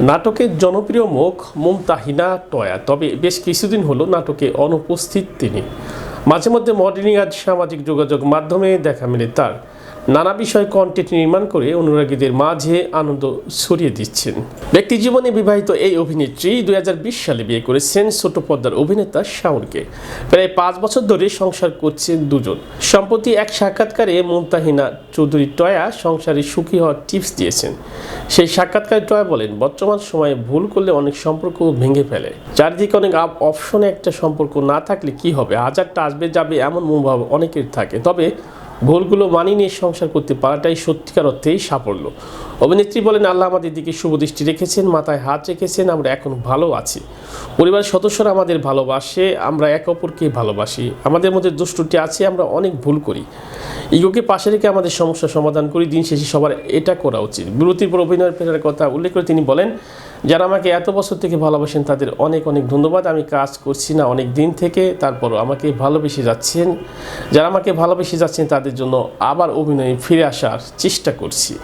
নাটকের জনপ্রিয় মুখ মুমতাহিনা টয়া। তবে বেশ কিছুদিন হলো নাটকে অনুপস্থিত তিনি। মাঝে মধ্যে মডেলিং আজ সামাজিক যোগাযোগ মাধ্যমে দেখা মেলে তার। নানা বিষয় কন্টেন্ট নির্মাণ করে অনুরাগীদের মাঝে আনন্দ ছড়িয়ে দিচ্ছেন। ব্যক্তি জীবনে বিবাহিত এই অভিনেত্রী দু হাজার বিশ সালে বিয়ে করেছেন ছোট পদ্মার অভিনেতা শাওনকে। প্রায় পাঁচ বছর ধরে সংসার করছেন দুজন। সম্প্রতি এক সাক্ষাৎকারে মুমতাহিনা চৌধুরী টয়া সংসারে সুখী হওয়ার টিপস দিয়েছেন। সেই সাক্ষাৎকারে টয়া বলেন, বর্তমান সময়ে ভুল করলে অনেক সম্পর্ক ভেঙে ফেলে। চারিদিকে অনেক অপশনে একটা সম্পর্ক না থাকলে কি হবে? হাজারটা আসবে, যাবে এমন মনোভাব অনেকের থাকে। তবে ভুলগুলো মানিয়ে নিয়ে সংসার করতে পারাটাই সত্যিকার অর্থেই সাফল্য। অভিনেত্রী বলেন, আল্লাহ আমাদের দিকে শুভ দৃষ্টি রেখেছেন, মাথায় হাত রেখেছেন, আমরা এখন ভালো আছি। পরিবারের সদস্যরা আমাদের ভালোবাসে, আমরা এক অপরকে ভালোবাসি। আমাদের মধ্যে দুষ্টুটি আছে, আমরা অনেক ভুল করি। ইগোকে পাশে রেখে আমাদের সমস্যা সমাধান করি, দিন শেষে সবার এটা করা উচিত। বিরতির পর অভিনয় ফেরার কথা উল্লেখ করে তিনি বলেন, যারা আমাকে এত বছর থেকে ভালোবাসেন, তাদের অনেক অনেক ধন্যবাদ। আমি কাজ করছি না অনেক দিন থেকে, তারপরও আমাকে ভালোবেসে যাচ্ছেন। যারা আমাকে ভালোবেসে যাচ্ছেন, তাদের জন্য আবার অভিনয়ে ফিরে আসার চেষ্টা করছি।